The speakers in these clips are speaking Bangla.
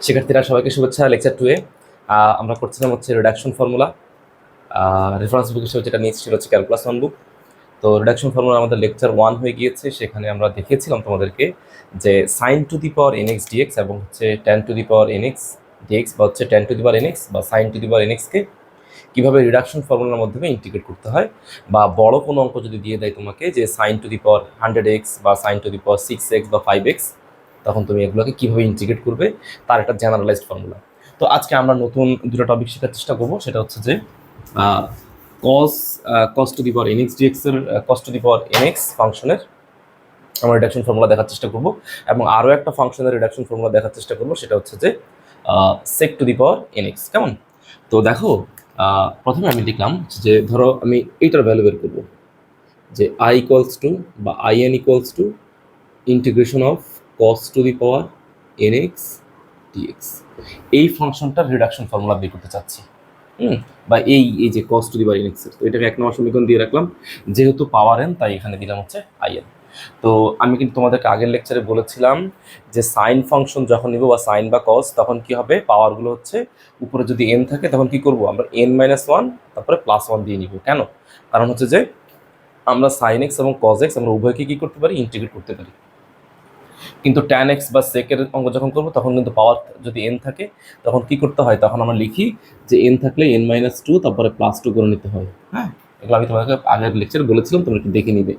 শিক্ষার্থীরা সবাইকে শুভেচ্ছা লেকচার টুয়ে আমরা করছিলাম হচ্ছে রিডাকশন ফর্মুলা রেফারেন্স বুক হিসেবে যেটা নিয়েছি সেটা হচ্ছে ক্যালকুলাস ওয়ান বুক তো রিডাকশন ফর্মুলা আমাদের লেকচার ওয়ান হয়ে গিয়েছে, সেখানে আমরা দেখিয়েছিলাম তোমাদেরকে যে sine to the power n x d x এবং হচ্ছে tan to the power n x d x বা হচ্ছে tan to the power n x বা সাইন টু দি পাওয়ার এনএক্সকে কীভাবে রিডাকশন ফর্মুলার মাধ্যমে ইন্টিগ্রেট করতে হয় বা বড় কোনো অঙ্ক যদি দিয়ে দেয় তোমাকে যে sine to the power hundred x বা sine to the power six x বা ফাইভ এক্স তখন তুমি এগুলোকে কীভাবে ইন্টিগ্রেট করবে, তার একটা জেনারেলাইজড ফর্মুলা তো আজকে আমরা নতুন দুটো টপিক শেখার চেষ্টা করব, সেটা হচ্ছে যে cos cos to the power n x d x এর cos to the power NX ফাংশনের আমরা রিডাকশন ফর্মুলা দেখার চেষ্টা করব, এবং আরও একটা ফাংশনের রিডাকশন ফর্মুলা দেখার চেষ্টা করব, সেটা হচ্ছে যে সেক টু দি পাওয়ার এনএক্স কেমন? তো দেখো প্রথমে আমি লিখলাম যে, ধরো আমি এইটার ভ্যালু বের করব, যে আই ইকুয়ালস টু বা I n equals to integration of cos to the power n x এই ফাংশনটার রিডাকশন ফর্মুলা বের করতে চাচ্ছি। হুম, বা এই এই যে cos to the power n x তো এটাকে এক নম্বর সমীকরণ দিয়ে রাখলাম। যেহেতু পাওয়ার এন তাই এখানে দিলাম হচ্ছে আই তো আমি কিন্তু তোমাদেরকে আগের লেকচারে বলেছিলাম যে সাইন ফাংশন যখন নিব বা সাইন বা কস তখন কি হবে? পাওয়ারগুলো হচ্ছে উপরে যদি এন থাকে, তখন কি করব? আমরা এন মাইনাস ওয়ান তারপরে প্লাস ওয়ান দিয়ে নিব। কেন? কারণ হচ্ছে যে আমরা সাইন এক্স এবং কজ এক্স আমরা উভয়কে কি করতে পারি? ইন্টিগ্রেট করতে পারি। কিন্তু ট্যান এক্স বা সেকের অঙ্ক যখন করব, তখন কিন্তু পাওয়ার যদি এন থাকে, তখন কি করতে হয়? তখন আমরা লিখি যে এন থাকলে এন মাইনাস টু তারপরে প্লাস টু করে নিতে হয়। হ্যাঁ? এগুলো আমি তোমাকে আগের লেকচার বলেছিলাম, তোমরা একটু দেখে নিবে।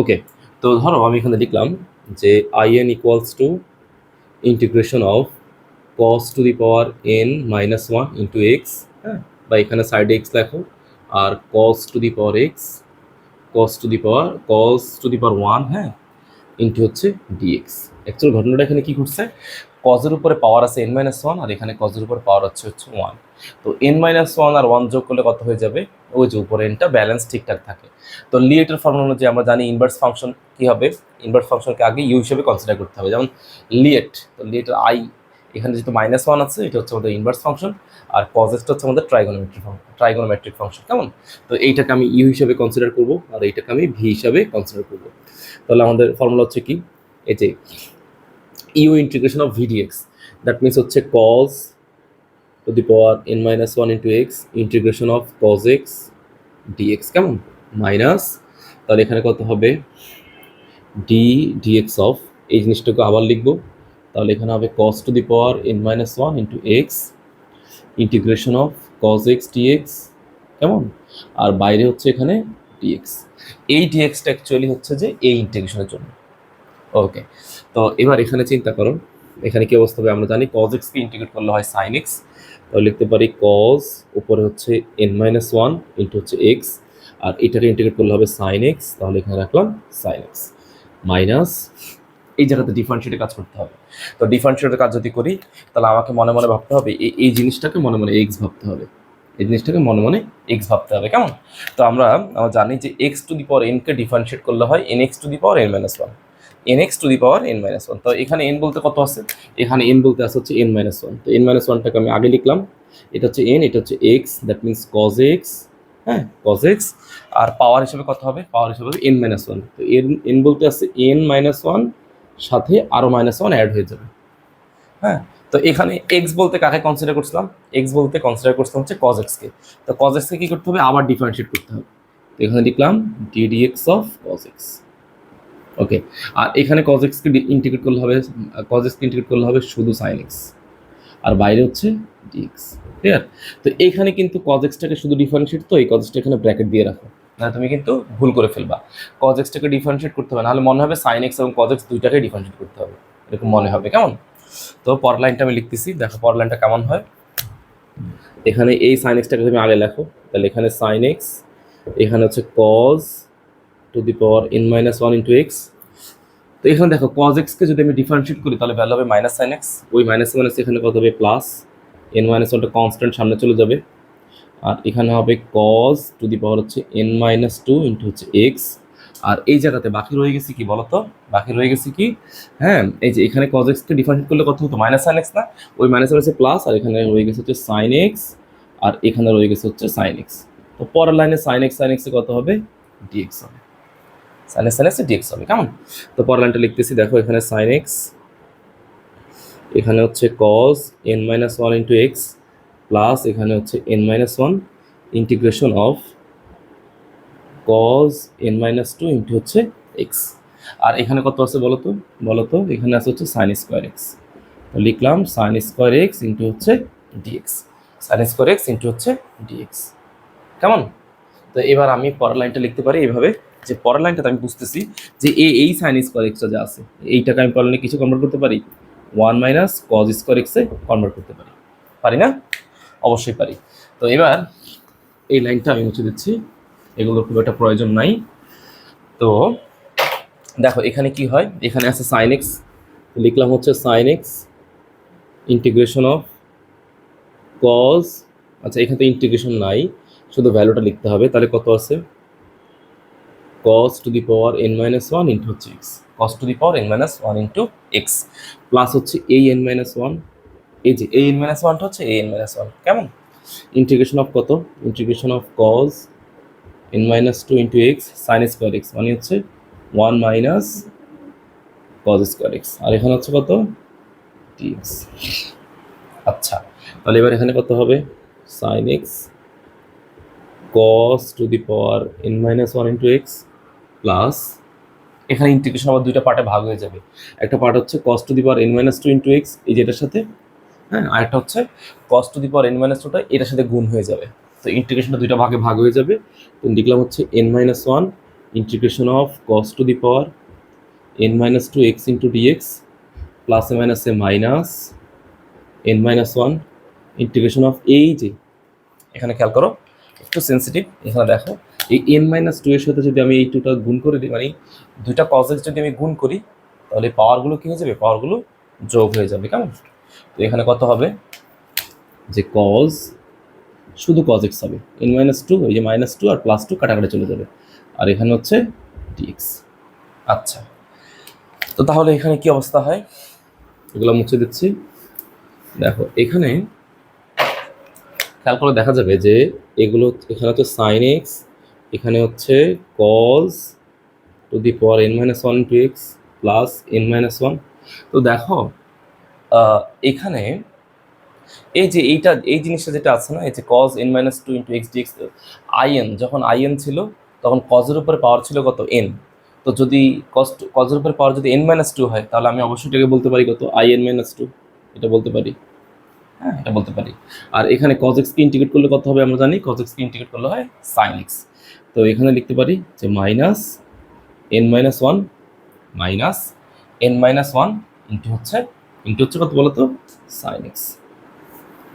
ওকে তো ধরো আমি এখানে লিখলাম যে I n equals to integration of cos to the power n minus one into x হ্যাঁ? বা এখানে সাইডে এক্স লেখো, আর cos to the power x cos to the power cos to the power one হ্যাঁ? ইন্টু হচ্ছে ডিএক্স অ্যাকচুয়াল ঘটনাটা এখানে কি ঘটছে? কজের উপরে পাওয়ার আছে এন মাইনাস ওয়ান আর এখানে কজের উপরে পাওয়ার হচ্ছে হচ্ছে ওয়ান তো এন মাইনাস ওয়ান আর ওয়ান যোগ করলে কত হয়ে যাবে? ওই যে উপরে এনটা ব্যালেন্স ঠিকঠাক থাকে। তো লিয়েটের ফর্মুলা অনুযায়ী আমরা জানি ইনভার্স ফাংশন কি হবে? ইনভার্স ফাংশনকে আগে ইউ হিসেবে কনসিডার করতে হবে। যেমন লিয়েট তো লিয়েটের আই এখানে যেহেতু মাইনাস ওয়ান আছে, এটা হচ্ছে আমাদের ইনভার্স ফাংশন আর কজেসটা হচ্ছে আমাদের ট্রাইগোনোমেট্রিক ফাংশন ট্রাইগোনোমেট্রিক ফাংশন কেমন? তো এইটাকে আমি ইউ হিসেবে কনসিডার করব, আর এইটাকে আমি ভি হিসাবে কনসিডার করব। তাহলে আমাদের ফর্মুলা হচ্ছে কি? এই যে u integration of vdx that means হচ্ছে cos to the power n minus one into x integration of cos x dx কেমন? মাইনাস তাহলে এখানে কত হবে? ডি ডিএক্স অফ এই জিনিসটাকে আবার লিখব, তাহলে এখানে হবে cos to the power n minus one into x integration of cos x dx কেমন? আর বাইরে হচ্ছে এখানে ডিএক্স এই ডিএক্সটা অ্যাকচুয়ালি হচ্ছে যে এই ইন্টিগ্রেশনের জন্য। ওকে তো এবার এখানে চিন্তা করো এখানে কি অবস্থা হবে? আমরা জানি কজ এক্সকে ইন্টিগ্রেট করলে হয় সাইন এক্স তাহলে লিখতে পারি কজ উপরে হচ্ছে এন মাইনাস ওয়ান ইন্টু হচ্ছে এক্স আর এটাকে ইন্টিগ্রেট করলে হবে সাইন এক্স তাহলে এখানে রাখলাম সাইন এক্স মাইনাস এই জায়গাতে ডিফারেন্সিয়েটের কাজ করতে হবে। তো ডিফারেন্সিয়েটের কাজ যদি করি, তাহলে আমাকে মনে মনে ভাবতে হবে এই এই জিনিসটাকে মনে মনে এক্স ভাবতে হবে। এই জিনিসটাকে মনে মনে এক্স ভাবতে হবে, কেমন? তো আমরা আমরা জানি যে এক্স টু দি পাওয়ার এনকে ডিফারেন্সিয়েট করলে হয় n x to the power n minus one n x to the power n minus one তো এখানে এন বলতে কত আছে? এখানে এন বলতে আছে হচ্ছে এন মাইনাস ওয়ান তো এন মাইনাস ওয়ানটাকে আমি আগে লিখলাম। এটা হচ্ছে এন এটা হচ্ছে x that means cos x হ্যাঁ কজ এক্স আর পাওয়ার হিসেবে কত হবে? পাওয়ার হিসেবে হবে এন মাইনাস ওয়ান তো এন এন বলতে আছে এন মাইনাস ওয়ান সাথে আরও মাইনাস ওয়ান অ্যাড হয়ে যাবে। হ্যাঁ? তো এখানে এক্স বলতে কাকে কনসিডার করছিলাম? এক্স বলতে কনসিডার করছিলাম হচ্ছে কজ এক্সকে তো কজ এক্সকে কী করতে হবে? আবার ডিফারেন্সিয়েট করতে হবে। তো এখানে লিখলাম d dx of cos x okay আর এখানে কজ এক্সকে ইন্টিগ্রেট করলে হবে কজ এক্সকে ইন্টিগ্রেট করলে হবে শুধু সাইন এক্স আর বাইরে হচ্ছে ডিএক্স ক্লিয়ার তো এখানে কিন্তু কজ এক্সটাকে শুধু ডিফারেন্সিয়েট তো, এই কজ এক্সটা এখানে ব্র্যাকেট দিয়ে রাখো। তুমি কিন্তু ভুল করে ফেলবা। কজ এক্সটাকে ডিফারেন্সিয়েট করতে হবে, নাহলে মনে হবে সাইন এক্স এবং কজ এক্স দুইটাকে ডিফারেন্সিয়েট করতে হবে। এরকম মনে হবে, কেমন? তো পর লাইনটা আমি লিখতেছি, দেখো পর লাইনটা কেমন হয়। এখানে এই সাইন এক্সটাকে তুমি আগে লেখো, তাহলে এখানে সাইন এক্স এখানে হচ্ছে cos to the power n minus one into x তো এখানে দেখো কজ এক্সকে যদি আমি ডিফারেন্সিয়েট করি, তাহলে ভ্যালু হবে মাইনাস সাইন এক্স ওই মাইনাস মাইনাস এখানে কত হবে? প্লাস এন মাইনাস ওয়ানটা কনস্ট্যান্ট সামনে চলে যাবে। আর এখানে হবে কজ টু দি পাওয়ার হচ্ছে এন মাইনাস টু ইন্টু হচ্ছে এক্স আর এই জায়গাতে বাকি রয়ে গেছে কি বলতো? বাকি রয়ে গেছে কি? হ্যাঁ এই যে এখানে কজ এক্সকে ডিফারেন্সিয়েট করলে কত হতো? মাইনাস সাইন এক্স না? ওই মাইনাস হচ্ছে প্লাস আর এখানে রয়ে গেছে হচ্ছে সাইন এক্স আর এখানে রয়ে গেছে হচ্ছে সাইন এক্স তো পরের লাইনে সাইন এক্স সাইন এক্সে কত হবে? ডিএক্স হবে। সাইন এক্স সাইন এক্সে ডিএক্স হবে, কেমন? তো পরের লাইনটা লিখতেছি, দেখো এখানে সাইন এক্স এখানে হচ্ছে cos n minus one into x plus এখানে হচ্ছে n minus one integration of cos n minus two into হচ্ছে এক্স আর এখানে কত আছে বলো তো বলো তো এখানে আছে হচ্ছে সাইন স্কোয়ার এক্স লিখলাম সাইন স্কোয়ার এক্স ইন্টু হচ্ছে dx sine square x into হচ্ছে ডিএক্স কেমন? তো এবার আমি পরের লাইনটা লিখতে পারি এইভাবে যে পরের লাইনটাতে আমি বুঝতেছি যে এ, এই সাইন স্কোয়ার এক্সটা যা আছে, এইটাকে আমি পরের লাইনে কিছু কনভার্ট করতে পারি? ওয়ান মাইনাস কজ স্কোয়ার এক্সে কনভার্ট করতে পারি। পারি না? অবশ্যই পারি। তো এবার এই লাইনটা আমি মুছে দিচ্ছি। এগুলোর খুব একটা প্রয়োজন নাই। তো দেখো, এখানে কি হয়? এখানে আছে সাইন এক্স লিখলাম হচ্ছে sine x integration of cos আচ্ছা এখানে তো ইন্টিগ্রেশন নাই, শুধু ভ্যালুটা লিখতে হবে। তাহলে কত আছে? cos to the power n minus one into হচ্ছে x cos to the power n minus one into x plus হচ্ছে এই n মাইনাস ওয়ান এই যে এই এন মাইনাস ওয়ানটা হচ্ছে এই এন মাইনাস ওয়ান কেমন? ইন্টিগ্রেশন অফ কত? Integration of cos n minus two into x sine square x মানে হচ্ছে one minus cos square x আর এখানে হচ্ছে কত? Dx আচ্ছা তাহলে এবার এখানে কত হবে? Sine x cos to the power n minus one into x plus এখানে ইন্টিগ্রেশন আবার দুইটা পার্টে ভাগ হয়ে যাবে। একটা পার্ট হচ্ছে cos to the power n minus two into x এই যেটার সাথে হ্যাঁ আরেকটা হচ্ছে cos to the power n minus টুটা এটার সাথে গুণ হয়ে যাবে। তো ইন্টিগ্রেশনটা দুইটা ভাগে ভাগ হয়ে যাবে। তো লিখলাম হচ্ছে n minus one integration of cos to the power n minus two x into dx plus a minus a minus n minus one integration of এই যে এখানে খেয়াল করো, একটু সেন্সিটিভ এখানে দেখো, এই এন মাইনাস টু এর সাথে যদি আমি এই টুটা গুণ করে দিই মানে দুইটা কজেক্স যদি আমি গুণ করি, তাহলে পাওয়ারগুলো কী হয়ে যাবে? পাওয়ারগুলো যোগ হয়ে যাবে, কেমন? তো এখানে কত হবে? যে কজ শুধু কজ এক্স হবে। এন মাইনাস টু এই যে মাইনাস টু আর প্লাস টু কাটাকাটি চলে যাবে। আর এখানে হচ্ছে ডিএক্স আচ্ছা। তো তাহলে এখানে কি অবস্থা হয়? এগুলো মুছে দিচ্ছি। দেখো, এখানে খেয়াল করে দেখা যাবে যে এগুলো, এখানে হচ্ছে সাইন এক্স এখানে হচ্ছে cos to the power n minus one to x plus n minus one তো দেখো এখানে এই যে এইটা, এই জিনিসটা যেটা আছে না, এই যে cos n minus two into x dx I n যখন আইএন ছিল, তখন কজের উপরে পাওয়ার ছিল কত? এন তো যদি কজ কজের উপরে পাওয়ার যদি এন মাইনাস টু হয়, তাহলে আমি অবশ্যই এটাকে বলতে পারি কত? আই এন মাইনাস টু এটা বলতে পারি। হ্যাঁ এটা বলতে পারি। আর এখানে কজ x কে ইন্টিগ্রেট করলে কত হবে আমরা জানি? কজ x কে ইন্টিগ্রেট করলে হয় sin x তো এখানে লিখতে পারি যে minus n minus one minus n minus one into হচ্ছে ইন্টু হচ্ছে কত বলো তো সাইন এক্স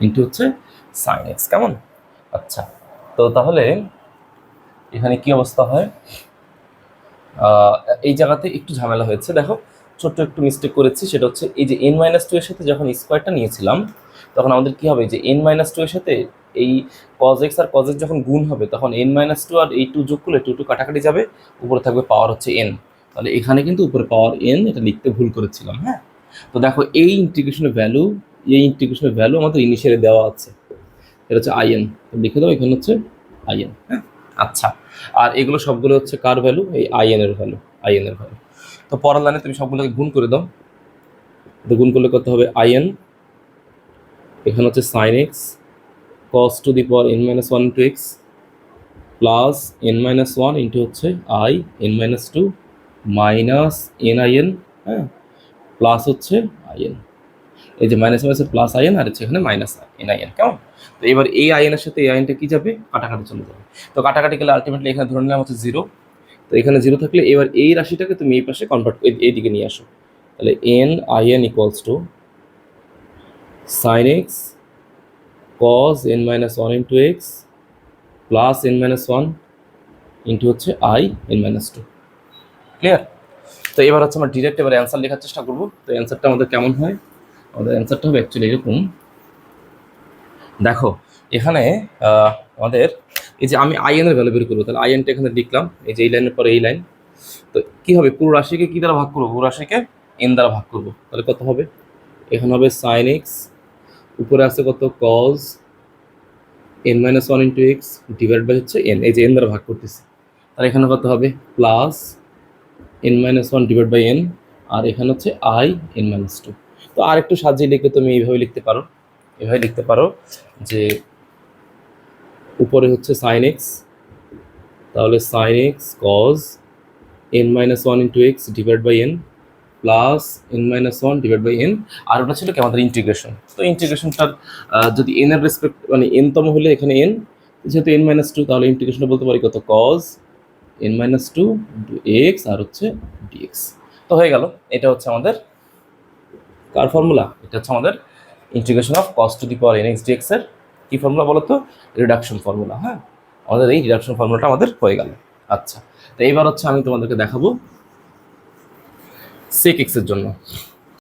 ইন্টু হচ্ছে সাইন এক্স কেমন? আচ্ছা তো তাহলে এখানে কি অবস্থা হয়? এই জায়গাতে একটু ঝামেলা হয়েছে। দেখো, ছোট্ট একটু মিস্টেক করেছি, সেটা হচ্ছে এই যে এন মাইনাস টু এর সাথে যখন স্কোয়ারটা নিয়েছিলাম, তখন আমাদের কি হবে? যে এন মাইনাস টু এর সাথে এই কজ এক্স আর কজ এক্স যখন গুণ হবে, তখন এন মাইনাস টু আর এই টু যোগ করলে টু টু কাটাকাটি যাবে। উপরে থাকবে পাওয়ার হচ্ছে এন তাহলে এখানে কিন্তু উপরে পাওয়ার এন এটা লিখতে ভুল করেছিলাম হ্যাঁ? তো দেখো, এই ইন্টিগ্রেশনের ভ্যালু এই ইন্টিগ্রেশনের ভ্যালু আমাদের ইনিশিয়ালে দেওয়া আছে। এটা হচ্ছে আইএন লিখে দাও, এখানে হচ্ছে আইএন হ্যাঁ আচ্ছা আর এগুলো সবগুলো হচ্ছে কার ভ্যালু এই আইএন এর ভ্যালু আইএন এর ভ্যালু তো পরের লাইনে তুমি সবগুলোকে গুণ করে দাও। তো গুণ করলে কত হবে? আইএন এখানে হচ্ছে sine x cos to the power n minus one two x plus n minus one into হচ্ছে I n minus two minus n I n হ্যাঁ? প্লাস হচ্ছে আইএন এই যে মাইনাস মাইনাসের প্লাস আইএন আর হচ্ছে এখানে মাইনাস এন আই এন কেমন? তো এবার এই আই এনের সাথে এই আইনটা কি যাবে? কাটাকাটি চলে যাবে। তো কাটাকাটি গেলে আলটিমেটলি এখানে ধরে নিলাম হচ্ছে জিরো তো এখানে জিরো থাকলে এবার এই রাশিটাকে তুমি এই পাশে কনভার্ট এই দিকে নিয়ে আসো। তাহলে n I n equals to sine x cos n minus one into x plus n minus one into হচ্ছে I n minus two clear তো এবার হচ্ছে আমরা ডিরেক্ট এবার অ্যান্সার লেখার চেষ্টা করব। তো অ্যান্সারটা আমাদের কেমন হয়? আমাদের অ্যান্সারটা হবে অ্যাকচুয়ালি এরকম। দেখো, এখানে আমাদের এই যে আমি আইএন এর ভ্যালু বের করব, তাহলে আইএনটা এখানে লিখলাম। এই যে এই লাইনের পরে এই লাইন তো কি হবে? পুরো রাশিকে কি দ্বারা ভাগ করব? পুরো রাশিকে এন দ্বারা ভাগ করব। তাহলে কত হবে? এখানে হবে সাইন এক্স উপরে আছে কত? Cos n minus one into x divide by হচ্ছে এন এই যে এন দ্বারা ভাগ করতেছি। তাহলে এখানে কত হবে? Plus n minus one divide by n আর এখানে হচ্ছে আই এন মাইনাস টু তো আরেকটু সাজিয়ে লিখলে তুমি এইভাবে লিখতে পারো। এভাবে লিখতে পারো যে উপরে হচ্ছে সাইন এক্স তাহলে sine x cos n minus one into x divide by n plus n minus one divide by n আর ওটা ছিল কি? আমাদের ইন্টিগ্রেশন তো ইন্টিগ্রেশনটার যদি এন এর রেসপেক্ট মানে এন তম হলে এখানে এন যেহেতু এন মাইনাস টু তাহলে ইন্টিগ্রেশনটা বলতে পারি কত? Cos n minus two x আর হচ্ছে ডিএক্স তো হয়ে গেল, এটা হচ্ছে আমাদের কার ফর্মুলা এটা হচ্ছে আমাদের integration of cos to the power n x dx এর কি ফর্মুলা বলো তো রিডাকশন ফর্মুলা হ্যাঁ? আমাদের এই রিডাকশন ফর্মুলাটা আমাদের হয়ে গেল। আচ্ছা তো এইবার হচ্ছে আমি তোমাদেরকে দেখাবো সেক এক্সের জন্য।